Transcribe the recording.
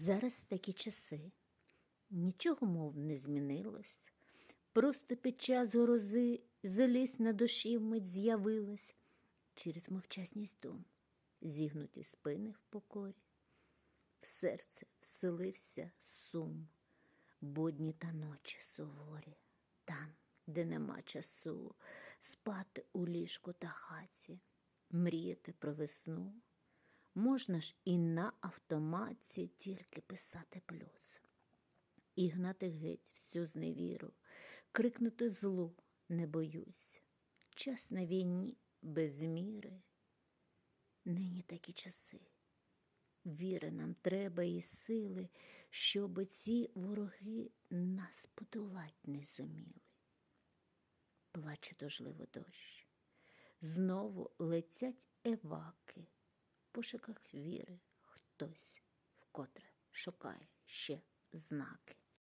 Зараз такі часи. Нічого, мов, не змінилось. Просто під час грози залізь на душі вмить з'явилась через мовчасність дум, зігнуті спини в покорі. В серце вселився сум, будні та ночі суворі, там, де нема часу, спати у ліжку та хаті, мріяти про весну. Можна ж і на автоматі тільки писати плюс, і гнати геть всю зневіру, крикнути злу не боюсь. Час на війні без міри. Нині такі часи. Віри нам треба і сили, щоб ці вороги нас подолать не зуміли. Плаче дожливо дощ. Знову летять еваки. Пошуках віри хтось вкотре шукає ще знаки.